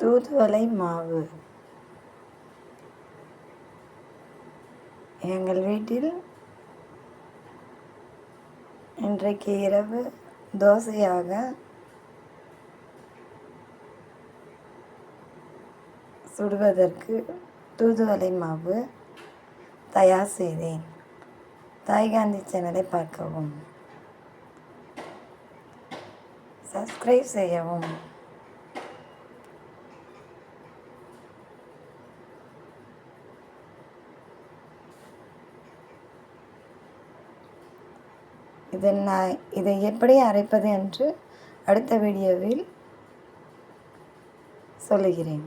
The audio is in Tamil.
தூதுவளை மாவு. எங்கள் வீட்டில் இன்றைக்கு இரவு தோசையாக சுடுவதற்கு தூதுவளை மாவு தயார் செய்தேன். தாய்காந்தி சேனலை பார்க்கவும் சப்ஸ்கிரைப் செய்யவும். இதை நான் இதை எப்படி அரைப்பது என்று அடுத்த வீடியோவில் சொல்லுகிறேன்.